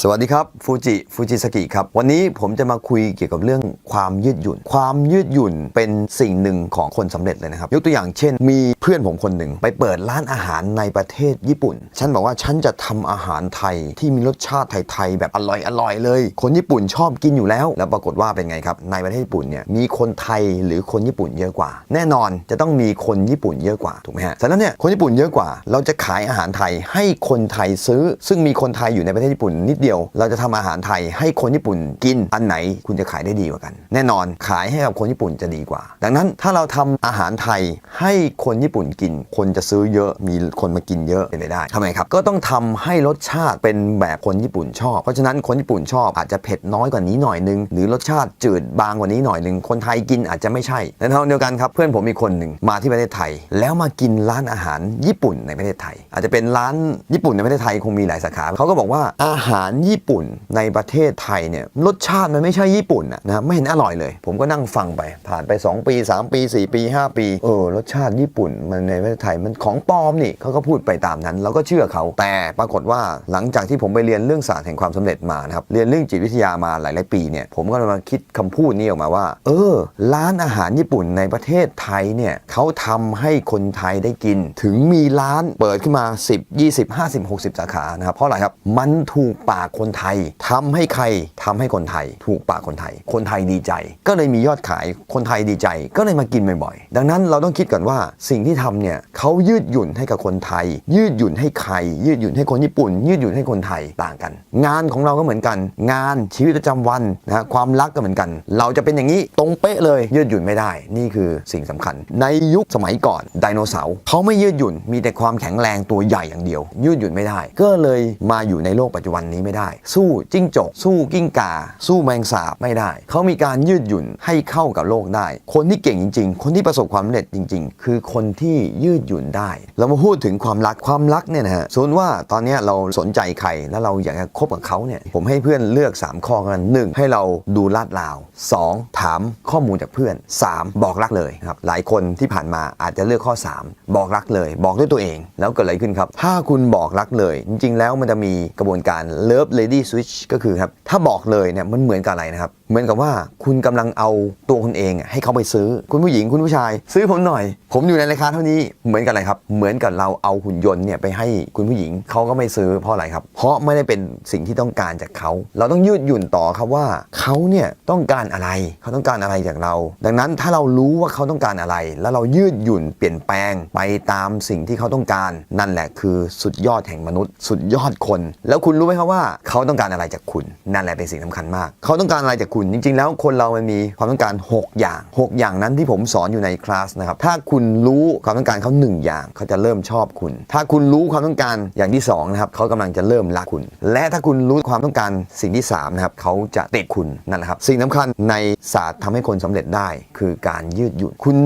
สวัสดีครับฟูจิฟูจิสกิครับ วันนี้ผมจะมาคุยเกี่ยวกับเรื่องความยืดหยุ่น ความยืดหยุ่นเป็นสิ่งหนึ่งของคนสำเร็จเลยนะครับ ยกตัวอย่างเช่น มีเพื่อนผมคนหนึ่งไปเปิดร้านอาหารในประเทศญี่ปุ่น ฉันบอกว่าฉันจะทำอาหารไทยที่มีรสชาติไทยๆแบบอร่อยอร่อยๆเลย คนญี่ปุ่นชอบกินอยู่แล้ว แล้วปรากฏว่าเป็นไงครับ ในประเทศญี่ปุ่นเนี่ยมีคนไทยหรือคนญี่ปุ่นเยอะกว่า แน่นอนจะต้องมีคนญี่ปุ่นเยอะกว่าถูกไหมฮะฉะนั้นเนี่ยคนญี่ปุ่นเยอะกว่า เราจะขายอาหารไทยให้คนไทยซื้อ ซึ่งมีคนไทยอยู่ในประเทศญี่ปุ่นนิดเดียว เราจะทำอาหารไทยให้คนญี่ปุ่นกินอันไหนคุณจะขายได้ดีกว่ากัน แน่นอนขายให้กับคนญี่ปุ่นจะดีกว่า ดังนั้นถ้าเราทำอาหารไทยให้คนญี่ปุ่นกิน คนจะซื้อเยอะมีคนมากินเยอะเป็นไปได้ทำไมครับ ก็ต้องทำให้รสชาติเป็นแบบคนญี่ปุ่นชอบ เพราะฉะนั้นคนญี่ปุ่นชอบอาจจะเผ็ดน้อยกว่านี้หน่อยนึง หรือรสชาติจืดบางกว่านี้หน่อยนึง คนไทยกินอาจจะไม่ใช่ในทางเดียวกันครับเพื่อนผมมีคนหนึ่งมาที่ประเทศไทย แล้วมากินร้านอาหารญี่ปุ่นในประเทศไทย อาจจะเป็นร้านญี่ปุ่นในประเทศไทยคงมีหลายสาขาเขาก็บอกว่าอาหารญี่ปุ่นในประเทศไทยเนี่ยรสชาติมันไม่ใช่ญี่ปุ่นนะไม่เห็นอร่อยเลย ผมก็นั่งฟังไป ผ่านไป 2 ปี 3 ปี 4 ปี 5 ปีเออรสชาติญี่ปุ่นมันในประเทศไทยมันของปลอมนี่เขาก็พูดไปตามนั้นเราก็เชื่อเขาแต่ปรากฏว่าหลังจากที่ผมไปเรียนเรื่องศาสตร์แห่งความสำเร็จมานะครับเรียนเรื่องจิตวิทยามาหลาย ๆ ปีเนี่ยผมก็เลยมาคิดคำพูดนี้ออกมาว่า เออ ร้านอาหารญี่ปุ่นในประเทศไทยเนี่ยเขาทำให้คนไทยได้กิน ถึงมีร้านเปิดขึ้นมา 10 20 50 60 สาขานะครับเพราะอะไรครับมันถูกปากากคนไทยทำให้ใครทำให้คนไทย ถูกปากคนไทย คนไทยดีใจ ก็เลยมียอดขายคนไทยดีใจ ก็เลยมากินบ่อยๆ ดังนั้นเราต้องคิดก่อนว่าสิ่งที่ทำเนี่ยเขายืดหยุ่นให้กับคนไทย ยืดหยุ่นให้ใคร ยืดหยุ่นให้คนญี่ปุ่น ยืดหยุ่นให้คนไทยต่างกัน งานของเราก็เหมือนกัน งานชีวิตประจำวันนะความรักก็เหมือนกัน เราจะเป็นอย่างนี้ตรงเป๊ะเลยยืดหยุ่นไม่ได้ นี่คือสิ่งสำคัญ ในยุคสมัยก่อนไดโนเสาร์เขาไม่ยืดหยุ่นมีแต่ความแข็งแรงตัวใหญ่อย่างเดียว ยืดหยุ่นไม่ได้ ก็เลยมาอยู่ในโลกปัจจุบันนี้ไม่ได้ สู้จิ้งจก สู้กิ้งก่าสู้แมงสาบไม่ได้ เขามีการยืดหยุ่นให้เข้ากับโลกได้ คนที่เก่งจริง ๆ คนที่ประสบความสำเร็จจริง ๆ คือคนที่ยืดหยุ่นได้ เรามาพูดถึงความรักความรักเนี่ยนะฮะสมมติว่าตอนนี้เราสนใจใครแล้วเราอยากจะคบกับเขาเนี่ยผมให้เพื่อนเลือก 3 ข้อกันหนึ่งให้เราดูลาดราว 2. ถามข้อมูลจากเพื่อน 3. บอกรักเลยครับหลายคนที่ผ่านมาอาจจะเลือกข้อ 3 บอกรักเลย บอกด้วยตัวเอง แล้วเกิดอะไรขึ้นครับ ถ้าคุณบอกรักเลย จริง ๆ แล้วมันจะมีกระบวนการ love lady switch ก็คือครับ ถ้าบอกเลยเนี่ยมันเหมือนกับอะไรนะครับ เหมือนกับว่าคุณกำลังเอาตัวคุณเองให้เขาไปซื้อ คุณผู้หญิงคุณผู้ชาย ซื้อผมหน่อย ผมอยู่ในราคาเท่านี้เหมือนกับอะไรครับ เหมือนกับเราเอาหุ่นยนต์เนี่ยไปให้คุณผู้หญิงเขาก็ไม่ซื้อเพราะอะไรครับ เพราะไม่ได้เป็นสิ่งที่ต้องการจากเขา เราต้องยืดหยุ่นต่อครับว่าเขาเนี่ยต้องการอะไรเขาต้องการอะไรจากเรา ดังนั้นถ้าเรารู้ว่าเขาต้องการอะไร แล้วเรายืดหยุ่นเปลี่ยนแปลงไปตามสิ่งที่เขาต้องการ นั่นแหละคือสุดยอดแห่งมนุษย์ สุดยอดคน แล้วคุณรู้ไหมครับว่าเขาต้องการอะไรจากคุณ นั่นแหละเป็นสิ่งสำคัญมาก เขาต้องการอะไรจากคุณจริง ๆ แล้วคนเรามันมีความต้องการ 6 อย่าง 6 อย่างนั้นที่ผมสอนอยู่ในคลาสนะครับถ้าคุณรู้ความต้องการเขาหนึ่งอย่างเขาจะเริ่มชอบคุณ ถ้าคุณรู้ความต้องการอย่างที่สองนะครับเขากำลังจะเริ่มรักคุณ และถ้าคุณรู้ความต้องการสิ่งที่สามนะครับเขาจะติดคุณนั่นแหละครับสิ่งสำคัญในศาสตร์ทำให้คนสำเร็จได้ คือการยืดหยุ่น คุณ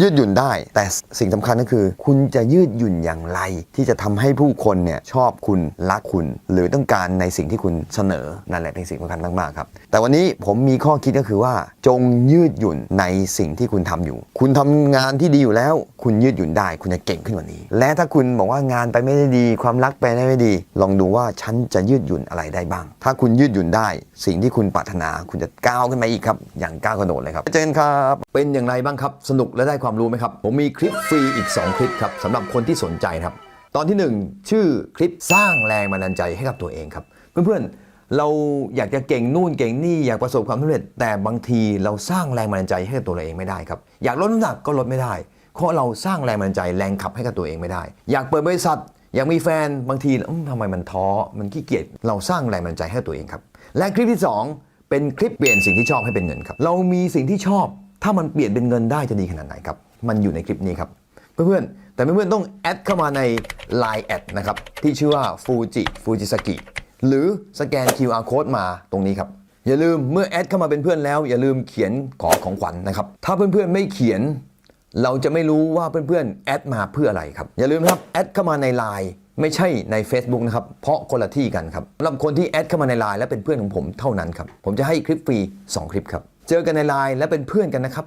ยืดหยุ่นได้ แต่สิ่งสำคัญก็คือ คุณจะยืดหยุ่นอย่างไร ที่จะทำให้ผู้คนเนี่ยชอบคุณรักคุณ หรือต้องการในสิ่งที่คุณเสนอนั่นแหละเป็นสิ่งสำคัญมากๆครับแต่วันนี้ผมมีข้อคิดก็คือว่า จงยืดหยุ่นในสิ่งที่คุณทำอยู่ คุณทำงานที่ดีอยู่แล้ว คุณยืดหยุ่นได้ คุณจะเก่งขึ้นกว่านี้ และถ้าคุณบอกว่างานไปไม่ได้ดี ความรักไปได้ไม่ดี ลองดูว่าฉันจะยืดหยุ่นอะไรได้บ้าง ถ้าคุณยืดหยุ่นได้ สิ่งที่คุณปรารถนา คุณจะก้าวขึ้นไปอีกครับ อย่างก้าวกระโดดเลยครับเจนครับ เป็นอย่างไรบ้างครับ สนุกและได้ความรู้ไหมครับ ผมมีคลิปฟรีอีก 2 คลิปครับสำหรับคนที่สนใจครับ ตอนที่ 1 ชื่อคลิปสร้างแรงบันดาลใจให้กับตัวเองครับ เพื่อนๆ เราอยากจะเก่งนู่นเก่งนี่อยากประสบความสำเร็จ แต่บางทีเราสร้างแรงบันดาลใจให้กับตัวเราเองไม่ได้ครับ อยากลดน้ำหนักก็ลดไม่ได้ เพราะเราสร้างแรงบันดาลใจแรงขับให้กับตัวเองไม่ได้ อยากเปิดบริษัท อยากมีแฟนบางทีอืมทำไมมันท้อมันขี้เกียจเราสร้างแรงบันดาลใจให้ตัวเองครับ และคลิปที่สองเป็นคลิปเปลี่ยนสิ่งที่ชอบให้เป็นเงินครับเรามีสิ่งที่ชอบ ถ้ามันเปลี่ยนเป็นเงินได้จะดีขนาดไหนครับมันอยู่ในคลิปนี้ครับเพื่อนๆแต่เพื่อนๆต้องแอดเข้ามาใน Line แอดนะครับที่ชื่อว่า Fuji Fujisaki หรือสแกน QR code มาตรงนี้ครับ อย่าลืมเมื่อแอดเข้ามาเป็นเพื่อนแล้ว อย่าลืมเขียนขอของขวัญนะครับ ถ้าเพื่อนๆไม่เขียน เราจะไม่รู้ว่าเพื่อนๆแอดมาเพื่ออะไรครับ อย่าลืมครับแอดเข้ามาใน Line ไม่ใช่ใน Facebook นะครับ เพราะคนละที่กันครับสำหรับคนที่แอดเข้ามาใน Line และเป็นเพื่อนของผมเท่านั้นครับ ผมจะให้คลิปฟรี 2 คลิปครับ เจอกันใน Line และเป็นเพื่อนกันนะครับ